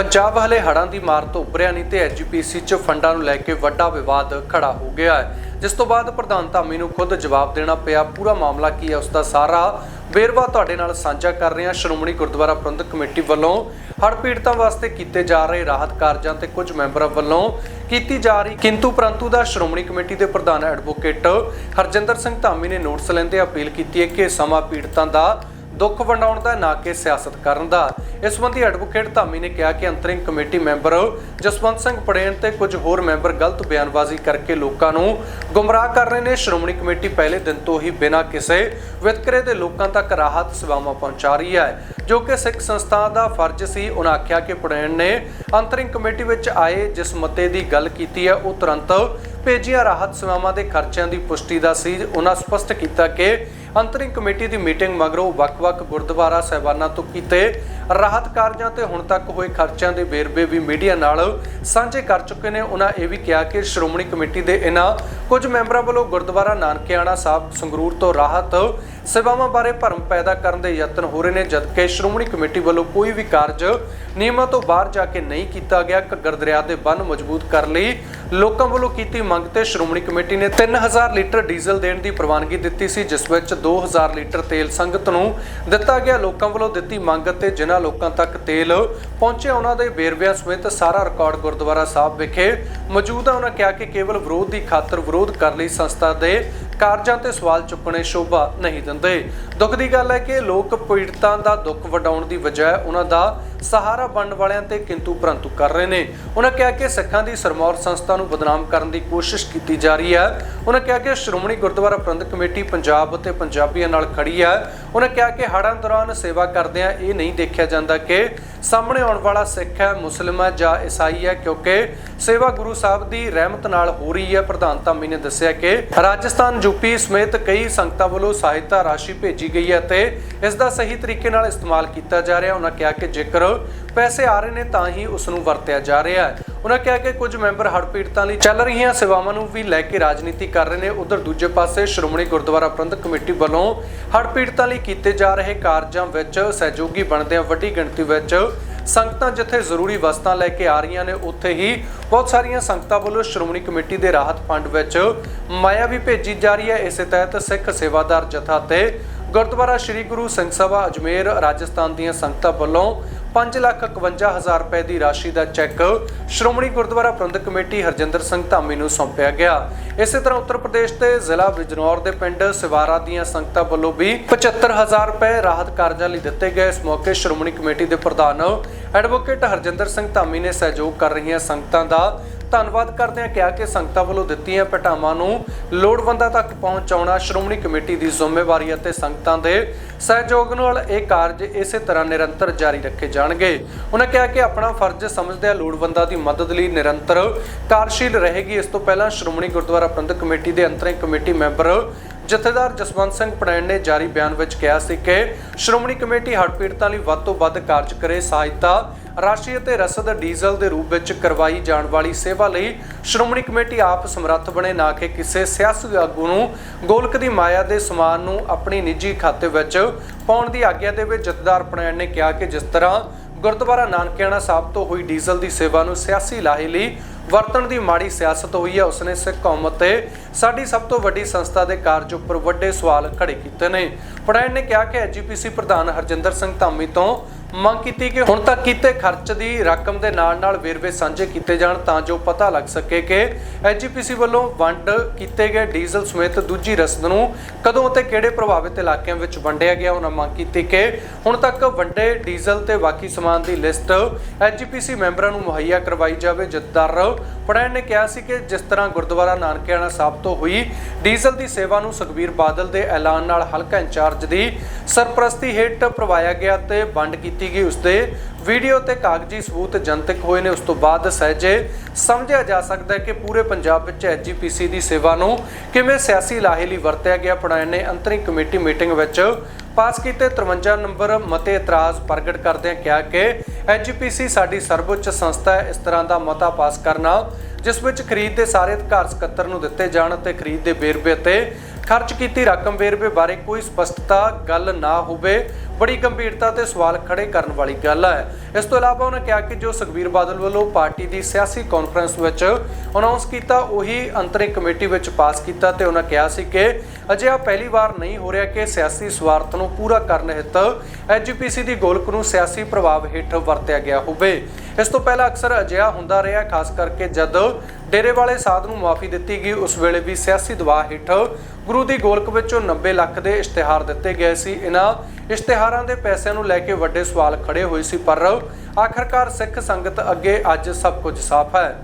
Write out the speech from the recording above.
ਪੰਜਾਬ ਹਲੇ ਹੜ੍ਹਾਂ ਦੀ ਮਾਰ ਤੋਂ ਉੱਭਰਿਆ ਨਹੀਂ ਤੇ ਐਜੀਪੀਸੀ 'ਚ ਫੰਡਾਂ ਨੂੰ ਲੈ ਕੇ ਵੱਡਾ ਵਿਵਾਦ ਖੜਾ ਹੋ ਗਿਆ ਹੈ। ਜਿਸ ਤੋਂ ਬਾਅਦ ਪ੍ਰਧਾਨ ਧਾਮੀ ਨੂੰ ਖੁਦ ਜਵਾਬ ਦੇਣਾ ਪਿਆ। ਪੂਰਾ ਮਾਮਲਾ ਕੀ ਹੈ, ਉਸ ਦਾ ਸਾਰਾ ਵੇਰਵਾ ਤੁਹਾਡੇ ਨਾਲ ਸਾਂਝਾ ਕਰ ਰਹੇ ਹਾਂ। ਸ਼੍ਰੋਮਣੀ ਗੁਰਦੁਆਰਾ ਪ੍ਰਬੰਧਕ ਕਮੇਟੀ ਵੱਲੋਂ ਹੜ੍ਹ ਪੀੜਤਾਂ ਵਾਸਤੇ ਕੀਤੇ ਜਾ ਰਹੇ ਰਾਹਤ ਕਾਰਜਾਂ ਤੇ ਕੁਝ ਮੈਂਬਰਾਂ ਵੱਲੋਂ ਕੀਤੀ ਜਾ ਰਹੀ ਕਿੰਤੂ ਪ੍ਰੰਤੂ ਦਾ ਸ਼੍ਰੋਮਣੀ ਕਮੇਟੀ ਦੇ ਪ੍ਰਧਾਨ ਐਡਵੋਕੇਟ ਹਰਜਿੰਦਰ ਸਿੰਘ ਧਾਮੀ ਨੇ ਨੋਟਿਸ ਲੈਂਦੇ ਅਪੀਲ ਕੀਤੀ ਹੈ ਕਿ ਸਮਾਂ ਪੀੜਤਾਂ ਦਾ ਦੁੱਖ ਵੰਡਾਉਣ ਦਾ ਨਾ ਕਿ ਸਿਆਸਤ ਕਰਨ ਦਾ। ਇਸ ਸੰਬੰਧੀ ਐਡਵੋਕੇਟ ਧਾਮੀ ਨੇ ਕਿਹਾ ਕਿ ਅੰਤਰਿੰਗ ਕਮੇਟੀ ਮੈਂਬਰ ਜਸਵੰਤ ਸਿੰਘ ਪੜੇਨ ਤੇ ਕੁਝ ਹੋਰ ਮੈਂਬਰ ਗਲਤ ਬਿਆਨਬਾਜ਼ੀ ਕਰਕੇ ਲੋਕਾਂ ਨੂੰ ਗੁੰਮਰਾਹ ਕਰ ਰਹੇ ਨੇ। ਸ਼੍ਰੋਮਣੀ ਕਮੇਟੀ ਪਹਿਲੇ ਦਿਨ ਤੋਂ ਹੀ ਬਿਨਾਂ ਕਿਸੇ ਵਿਤਕਰੇ ਦੇ ਲੋਕਾਂ ਤੱਕ ਰਾਹਤ ਸੇਵਾਵਾਂ ਪਹੁੰਚਾ ਰਹੀ ਹੈ, ਜੋ ਕਿ ਸਿੱਖ ਸੰਸਥਾ ਦਾ ਫਰਜ਼ ਸੀ। ਉਹਨਾਂ ਆਖਿਆ ਕਿ ਪੜੇਨ ਨੇ ਅੰਤਰਿੰਗ ਕਮੇਟੀ ਵਿੱਚ ਆਏ ਜਿਸ ਮਤੇ ਦੀ ਗੱਲ ਕੀਤੀ ਹੈ, ਉਹ ਤੁਰੰਤ ਭੇਜੀਆਂ ਰਾਹਤ ਸੇਵਾਵਾਂ ਦੇ ਖਰਚਿਆਂ ਦੀ ਪੁਸ਼ਟੀ ਦਾ ਸੀ। ਉਹਨਾਂ ਸਪਸ਼ਟ ਕੀਤਾ ਕਿ ਅੰਤਰਿੰਗ ਕਮੇਟੀ ਦੀ ਮੀਟਿੰਗ ਮਗਰੋਂ ਵੱਖ-ਵੱਖ ਗੁਰਦੁਆਰਾ ਸਹਿਬਾਨਾਂ ਤੋਂ ਕੀਤੇ ਰਾਹਤ ਕਾਰਜਾਂ ਤੇ ਹੁਣ ਤੱਕ ਹੋਏ ਖਰਚਿਆਂ ਦੇ ਵੇਰਵੇ ਵੀ ਮੀਡੀਆ ਨਾਲ ਸਾਂਝੇ ਕਰ ਚੁੱਕੇ ਨੇ। ਉਹਨਾਂ ਇਹ ਵੀ ਕਿਹਾ ਕਿ ਸ਼੍ਰੋਮਣੀ ਕਮੇਟੀ ਦੇ ਇਹਨਾਂ ਕੁਝ ਮੈਂਬਰਾਂ ਵੱਲੋਂ ਗੁਰਦੁਆਰਾ ਨਾਨਕਿਆਣਾ ਸਾਹਿਬ, ਸੰਗਰੂਰ ਤੋਂ ਰਾਹਤ ਸੇਵਾਵਾਂ ਬਾਰੇ ਭਰਮ ਪੈਦਾ ਕਰਨ ਦੇ ਯਤਨ ਹੋ ਰਹੇ ਨੇ, ਜਦਕਿ ਸ਼੍ਰੋਮਣੀ ਕਮੇਟੀ ਵੱਲੋਂ ਕੋਈ ਵੀ ਕਾਰਜ ਨਿਯਮਾਂ ਤੋਂ ਬਾਹਰ ਜਾ ਕੇ ਨਹੀਂ ਕੀਤਾ ਗਿਆ। ਘੱਗਰ ਦਰਿਆ ਦੇ ਬੰਨ ਮਜ਼ਬੂਤ ਕਰਨ ਲਈ ਲੋਕਾਂ ਵੱਲੋਂ ਕੀਤੀ ਮੰਗ ਤੇ ਸ਼੍ਰੋਮਣੀ ਕਮੇਟੀ ਨੇ 3000 ਲੀਟਰ ਡੀਜ਼ਲ ਦੇਣ ਦੀ ਪ੍ਰਵਾਨਗੀ ਦਿੱਤੀ ਸੀ, ਜਿਸ ਵਿੱਚ 2000 ਲੀਟਰ ਤੇਲ ਸੰਗਤ ਨੂੰ ਦਿੱਤਾ ਗਿਆ। ਲੋਕਾਂ ਵੱਲੋਂ ਦਿੱਤੀ ਮੰਗ ਅਤੇ ਜਿਨ੍ਹਾਂ ਲੋਕਾਂ ਤੱਕ ਤੇਲ ਪਹੁੰਚਿਆ, ਉਹਨਾਂ ਦੇ ਵੇਰਵਿਆਂ ਸਮੇਤ ਸਾਰਾ ਰਿਕਾਰਡ ਗੁਰਦੁਆਰਾ ਸਾਹਿਬ ਵਿਖੇ ਮੌਜੂਦ ਹੈ ਉਹਨਾਂ ਕਿਹਾ ਕਿ ਕੇਵਲ ਵਿਰੋਧ ਦੀ ਖਾਤਰ ਵਿਰੋਧ ਕਰਨ ਲਈ ਸੰਸਥਾ ਦੇ ਕਾਰਜਾਂ ਤੇ ਸਵਾਲ ਚੁੱਕਣੇ ਸ਼ੋਭਾ ਨਹੀਂ ਦਿੰਦੇ। ਦੁੱਖ ਦੀ ਗੱਲ ਹੈ ਕਿ ਲੋਕ ਪੀੜਤਾਂ ਦਾ ਦੁੱਖ ਵਡਾਉਣ ਦੀ ਬਜਾਏ ਉਹਨਾਂ ਦਾ ਸਹਾਰਾ ਬਣਨ ਵਾਲਿਆਂ ਤੇ ਕਿੰਤੂ ਪ੍ਰੰਤੂ ਕਰ ਰਹੇ ਨੇ। ਉਹਨਾਂ ਕਿਹਾ ਕਿ ਸਿੱਖਾਂ ਦੀ ਸਰਮੌਰ ਸੰਸਥਾ ਨੂੰ ਬਦਨਾਮ ਕਰਨ ਦੀ ਕੋਸ਼ਿਸ਼ ਕੀਤੀ ਜਾ ਰਹੀ ਹੈ। ਉਹਨਾਂ ਕਿਹਾ ਕਿ ਸ਼੍ਰੋਮਣੀ ਗੁਰਦੁਆਰਾ ਪ੍ਰਬੰਧਕ ਕਮੇਟੀ ਪੰਜਾਬ ਅਤੇ ਪੰਜਾਬੀਆਂ ਨਾਲ ਖੜੀ ਹੈ। ਉਹਨਾਂ ਕਿਹਾ ਕਿ ਹੜ੍ਹਾਂ ਦੌਰਾਨ ਸੇਵਾ ਕਰਦਿਆਂ ਇਹ ਨਹੀਂ ਦੇਖਿਆ ਜਾਂਦਾ ਕਿ ਸਾਹਮਣੇ ਆਉਣ ਵਾਲਾ ਸਿੱਖ ਹੈ, ਮੁਸਲਿਮ ਹੈ ਜਾਂ ਈਸਾਈ ਹੈ, ਕਿਉਂਕਿ ਸੇਵਾ ਗੁਰੂ ਸਾਹਿਬ ਦੀ ਰਹਿਮਤ ਨਾਲ ਹੋ ਰਹੀ ਹੈ। ਪ੍ਰਧਾਨ ਧਾਮੀ ਨੇ ਦੱਸਿਆ ਕਿ ਰਾਜਸਥਾਨ, ਯੂਪੀ ਸਮੇਤ ਕਈ ਸੰਗਤਾਂ ਵੱਲੋਂ ਸਹਾਇਤਾ ਰਾਸ਼ੀ ਭੇਜੀ ਗਈ ਹੈ ਤੇ ਇਸ ਦਾ ਸਹੀ ਤਰੀਕੇ ਨਾਲ ਇਸਤੇਮਾਲ ਕੀਤਾ ਜਾ ਰਿਹਾ। ਉਹਨਾਂ ਕਿਹਾ ਕਿ ਜੇਕਰ ਪੈਸੇ ਆ ਰਹੇ ਨੇ ਤਾਂ ਹੀ ਉਸ ਨੂੰ ਵਰਤਿਆ ਜਾ ਰਿਹਾ ਹੈ। ਉਹਨਾਂ ਕਿਹਾ ਕਿ ਕੁਝ ਮੈਂਬਰ ਹੜ੍ਹ ਪੀੜਤਾਂ ਲਈ ਚੱਲ ਰਹੀਆਂ ਸੇਵਾਵਾਂ ਨੂੰ ਵੀ ਲੈ ਕੇ ਰਾਜਨੀਤੀ ਕਰ ਰਹੇ ਨੇ। ਉਧਰ ਦੂਜੇ ਪਾਸੇ ਸ਼੍ਰੋਮਣੀ ਗੁਰਦੁਆਰਾ ਪ੍ਰਬੰਧਕ ਕਮੇਟੀ ਵੱਲੋਂ ਹੜ੍ਹ ਪੀੜਤਾਂ ਲਈ ਕੀਤੇ ਜਾ ਰਹੇ ਕਾਰਜਾਂ ਵਿੱਚ ਸਹਿਯੋਗੀ ਬਣਦਿਆਂ ਵੱਡੀ ਗਿਣਤੀ ਵਿੱਚ ਸੰਗਤਾਂ ਜਿੱਥੇ ਜ਼ਰੂਰੀ ਵਸਤਾਂ ਲੈ ਕੇ ਆ ਰਹੀਆਂ ਨੇ, ਉੱਥੇ ਹੀ ਬਹੁਤ ਸਾਰੀਆਂ ਸੰਗਤਾਂ ਵੱਲੋਂ ਸ਼੍ਰੋਮਣੀ ਕਮੇਟੀ ਦੇ ਰਾਹਤ ਫੰਡ ਵਿੱਚ ਮਾਇਆ ਵੀ ਭੇਜੀ ਜਾ ਰਹੀ ਹੈ। ਇਸੇ ਤਹਿਤ ਸਿੱਖ ਸੇਵਾਦਾਰ ਜਥਾ ਤੇ ਗੁਰਦੁਆਰਾ ਸ੍ਰੀ ਗੁਰੂ ਸਿੰਘ ਸਭਾ ਅਜਮੇਰ ਰਾਜਸਥਾਨ ਦੀਆਂ ਸੰਗਤਾਂ ਵੱਲੋਂ 551000 ਰੁਪਏ ਦੀ ਰਾਸ਼ੀ ਦਾ ਚੈੱਕ ਸ਼੍ਰੋਮਣੀ ਗੁਰਦੁਆਰਾ ਪ੍ਰਬੰਧਕ ਕਮੇਟੀ ਹਰਜਿੰਦਰ ਸਿੰਘ ਧਾਮੀ ਨੂੰ ਸੌਂਪਿਆ ਗਿਆ। ਇਸੇ ਤਰ੍ਹਾਂ ਉੱਤਰ ਪ੍ਰਦੇਸ਼ ਦੇ ਜ਼ਿਲ੍ਹਾ ਬਿਜਨੌਰ ਦੇ ਪਿੰਡ ਸਿਵਾਰਾ ਦੀਆਂ ਸੰਗਤਾਂ ਵੱਲੋਂ ਵੀ 75000 ਰੁਪਏ ਰਾਹਤ ਕਾਰਜਾਂ ਲਈ ਦਿੱਤੇ ਗਏ। ਇਸ ਮੌਕੇ ਸ਼੍ਰੋਮਣੀ ਕਮੇਟੀ ਦੇ ਪ੍ਰਧਾਨ ਐਡਵੋਕੇਟ ਹਰਜਿੰਦਰ ਸਿੰਘ ਧਾਮੀ ਨੇ ਸਹਿਯੋਗ ਕਰ ਰਹੀਆਂ ਸੰਗਤਾਂ ਦਾ ਧੰਨਵਾਦ ਕਰਦਿਆਂ ਕਿਹਾ ਕਿ ਸੰਗਤਾਂ ਵੱਲੋਂ ਦਿੱਤੀਆਂ ਪਟਾਵਾਂ ਨੂੰ ਲੋੜਵੰਦਾਂ ਤੱਕ ਪਹੁੰਚਾਉਣਾ ਸ਼੍ਰੋਮਣੀ ਕਮੇਟੀ ਦੀ ਜ਼ਿੰਮੇਵਾਰੀ ਅਤੇ ਸੰਗਤਾਂ ਦੇ ਸਹਿਯੋਗ ਨਾਲ ਇਹ ਕਾਰਜ ਇਸੇ ਤਰ੍ਹਾਂ ਨਿਰੰਤਰ ਜਾਰੀ ਰੱਖੇ ਜਾਣਗੇ। ਉਹਨਾਂ ਕਿਹਾ ਕਿ ਆਪਣਾ ਫਰਜ਼ ਸਮਝਦਿਆਂ ਲੋੜਵੰਦਾਂ ਦੀ ਮਦਦ ਲਈ ਨਿਰੰਤਰ ਕਾਰਜਸ਼ੀਲ ਰਹੇਗੀ। ਇਸ ਤੋਂ ਪਹਿਲਾਂ ਸ਼੍ਰੋਮਣੀ ਗੁਰਦੁਆਰਾ ਪ੍ਰਬੰਧਕ ਕਮੇਟੀ ਦੇ ਅੰਤਰਿੰਗ ਕਮੇਟੀ ਮੈਂਬਰ ਜਥੇਦਾਰ ਜਸਵੰਤ ਸਿੰਘ ਪੜੈਣ ਨੇ ਜਾਰੀ ਬਿਆਨ ਵਿੱਚ ਕਿਹਾ ਸੀ ਕਿ ਸ਼੍ਰੋਮਣੀ ਕਮੇਟੀ ਹੜ੍ਹ ਪੀੜਤਾਂ ਲਈ ਵੱਧ ਤੋਂ ਵੱਧ ਕਾਰਜ ਕਰੇ, ਸਹਾਇਤਾ ਰਾਸ਼ੀ ਅਤੇ ਰਸਦ ਡੀਜ਼ਲ ਦੇ ਰੂਪ ਵਿੱਚ ਕਰਵਾਈ ਜਾਣ ਵਾਲੀ ਸੇਵਾ ਲਈ ਸ਼੍ਰੋਮਣੀ ਕਮੇਟੀ ਆਪ ਸਮਰੱਥ ਬਣੇ, ਨਾ ਕਿ ਕਿਸੇ ਸਿਆਸੀ ਆਗੂ ਨੂੰ। ਗੋਲਕ ਦੀ ਮਾਇਆ ਦੇ ਸਮਾਨ ਨੂੰ ਆਪਣੀ ਨਿੱਜੀ ਖਾਤੇ ਵਿੱਚ ਪਾਉਣ ਦੀ ਆਗਿਆ ਦੇਵੇ, ਜਥੇਦਾਰ ਪੜੈਣ ਨੇ ਕਿਹਾ ਕਿ ਜਿਸ ਤਰ੍ਹਾਂ ਗੁਰਦੁਆਰਾ ਨਾਨਕਿਆਣਾ ਸਾਹਿਬ ਤੋਂ ਹੋਈ ਡੀਜ਼ਲ ਦੀ ਸੇਵਾ ਨੂੰ ਸਿਆਸੀ ਲਾਹੇ ਲਈ ਵਰਤਣ ਦੀ ਮਾੜੀ ਸਿਆਸਤ ਹੋਈ ਹੈ, ਉਸਨੇ ਸਿੱਖ ਕੌਮ ਤੇ ਸਾਡੀ ਸਭ ਤੋਂ ਵੱਡੀ ਸੰਸਥਾ ਦੇ ਕਾਰਜ ਉੱਪਰ ਵੱਡੇ ਸਵਾਲ ਖੜੇ ਕੀਤੇ ਨੇ। ਪੜੈਣ ਨੇ ਕਿਹਾ ਕਿ ਐਜੀਪੀਸੀ ਪ੍ਰਧਾਨ ਹਰਜਿੰਦਰ ਸਿੰਘ ਧਾਮੀ ਤੋਂ ਮੰਗ ਕੀਤੀ ਕਿ ਹੁਣ ਤੱਕ ਕੀਤੇ ਖਰਚ ਦੀ ਰਕਮ ਦੇ ਨਾਲ-ਨਾਲ ਵੇਰਵੇ ਸਾਂਝੇ ਕੀਤੇ ਜਾਣ ਤਾਂ ਜੋ ਪਤਾ ਲੱਗ ਸਕੇ ਕਿ ਐਜੀਪੀਸੀ ਵੱਲੋਂ ਵੰਡ ਕੀਤੇ ਗਏ ਡੀਜ਼ਲ ਸਮੇਤ ਦੂਜੀ ਰਸਦ ਨੂੰ ਕਦੋਂ ਅਤੇ ਕਿਹੜੇ ਪ੍ਰਭਾਵਿਤ ਇਲਾਕਿਆਂ ਵਿੱਚ ਵੰਡਿਆ ਗਿਆ, ਉਹਨਾਂ ਮੰਗ ਕੀਤੀ ਕਿ ਹੁਣ ਤੱਕ ਵੰਡੇ ਡੀਜ਼ਲ ਤੇ ਬਾਕੀ ਸਮਾਨ ਦੀ ਲਿਸਟ ਐਜੀਪੀਸੀ ਮੈਂਬਰਾਂ ਨੂੰ ਮੁਹੱਈਆ ਕਰਵਾਈ ਜਾਵੇ ਜਥੇਦਾਰ ਪੜੈਣ ਨੇ ਕਿਹਾ ਸੀ ਕਿ ਜਿਸ ਤਰ੍ਹਾਂ ਗੁਰਦੁਆਰਾ ਨਾਨਕਿਆਣਾ ਸਾਹਿਬ ਤੋਂ ਹੋਈ ਡੀਜ਼ਲ ਦੀ ਸੇਵਾ ਨੂੰ ਸੁਖਬੀਰ ਬਾਦਲ ਦੇ ਐਲਾਨ ਨਾਲ ਹਲਕਾ ਇੰਚਾਰਜ ਦੀ ਸਰਪ੍ਰਸਤੀ ਹੇਠ ਪ੍ਰਵਾਇਆ ਗਿਆ ਤੇ ਵੰਡ ਕੀਤੀ ਗਈ। ਉਸਦੇ ਵੀਡੀਓ ਤੇ ਕਾਗਜ਼ੀ ਸਬੂਤ ਜਨਤਕ ਹੋਏ ਨੇ। ਉਸ ਤੋਂ ਬਾਅਦ ਸਹਿਜੇ ਸਮਝਿਆ ਜਾ ਸਕਦਾ ਹੈ ਕਿ ਪੂਰੇ ਪੰਜਾਬ ਵਿੱਚ ਐਜੀਪੀਸੀ ਦੀ ਸੇਵਾ ਨੂੰ ਕਿਵੇਂ ਸਿਆਸੀ ਲਾਹੇ ਲਈ ਵਰਤਿਆ ਗਿਆ। ਪੜਾਇਣ ਨੇ ਅੰਤਰਿੰਗ ਕਮੇਟੀ ਮੀਟਿੰਗ ਵਿੱਚ ਪਾਸ ਕੀਤੇ 53 ਨੰਬਰ ਮਤੇ ਇਤਰਾਜ਼ ਪ੍ਰਗਟ ਕਰਦਿਆਂ ਕਿਹਾ ਕਿ ਐਜੀਪੀਸੀ ਸਾਡੀ ਸਰਵਉੱਚ ਸੰਸਥਾ ਹੈ, ਇਸ ਤਰ੍ਹਾਂ ਦਾ ਮਤਾ ਪਾਸ ਕਰਨਾ ਜਿਸ ਵਿੱਚ ਖਰੀਦ ਦੇ ਸਾਰੇ ਅਧਿਕਾਰ ਸਕੱਤਰ ਨੂੰ ਦਿੱਤੇ ਜਾਣ ਅਤੇ ਖਰੀਦ ਦੇ ਵੇਰਵੇ ਤੇ ਖਰਚ ਕੀਤੀ ਰਕਮ ਵੇਰਵੇ ਬਾਰੇ ਕੋਈ ਸਪਸ਼ਟਤਾ ਗੱਲ ਨਾ ਹੋਵੇ। ਬੜੀ ਗੰਭੀਰਤਾ ਤੇ ਸਵਾਲ ਖੜੇ ਕਰਨ ਵਾਲੀ ਗੱਲ ਹੈ। ਇਸ ਤੋਂ ਇਲਾਵਾ ਉਹਨਾਂ ਕਿਹਾ ਕਿ ਜੋ ਸੁਖਬੀਰ ਬਾਦਲ ਵੱਲੋਂ ਪਾਰਟੀ ਦੀ ਸਿਆਸੀ ਕਾਨਫਰੰਸ ਵਿੱਚ ਅਨਾਉਂਸ ਕੀਤਾ, ਉਹੀ ਅੰਤਰਿਮ ਕਮੇਟੀ ਵਿੱਚ ਪਾਸ ਕੀਤਾ ਤੇ ਉਹਨਾਂ ਕਿਹਾ ਸੀ ਕਿ ਅਜਿਹਾ ਪਹਿਲੀ ਵਾਰ ਨਹੀਂ ਹੋ ਰਿਹਾ ਕਿ ਸਿਆਸੀ ਸਵਾਰਥ ਨੂੰ ਪੂਰਾ ਕਰਨ ਹਿੱਤ ਐਜੀਪੀਸੀ ਦੀ ਗੋਲਕ ਨੂੰ ਸਿਆਸੀ ਪ੍ਰਭਾਵ ਹੇਠ ਵਰਤਿਆ ਗਿਆ ਹੋਵੇ। ਇਸ ਤੋਂ ਪਹਿਲਾਂ ਅਕਸਰ ਅਜਿਹਾ ਹੁੰਦਾ ਰਿਹਾ, ਖਾਸ ਕਰਕੇ ਜਦ ਡੇਰੇ ਵਾਲੇ ਸਾਧ ਨੂੰ ਮਾਫੀ ਦਿੱਤੀ ਗਈ, ਉਸ ਵੇਲੇ ਵੀ ਸਿਆਸੀ ਦਬਾਅ ਹੇਠ ਗੁਰੂ ਦੀ ਗੋਲਕ ਵਿੱਚੋਂ 90 ਲੱਖ ਦੇ ਇਸ਼ਤਿਹਾਰ ਦਿੱਤੇ ਗਏ ਸੀ। ਇਹਨਾਂ ਇਸ਼ਤਿਹਾਰਾਂ ਦੇ ਪੈਸਿਆਂ ਨੂੰ ਲੈ ਕੇ ਵੱਡੇ ਸਵਾਲ ਖੜੇ ਹੋਏ ਸੀ, ਪਰ ਆਖਰਕਾਰ ਸਿੱਖ ਸੰਗਤ ਅੱਗੇ ਅੱਜ ਸਭ ਕੁਝ ਸਾਫ਼ ਹੈ।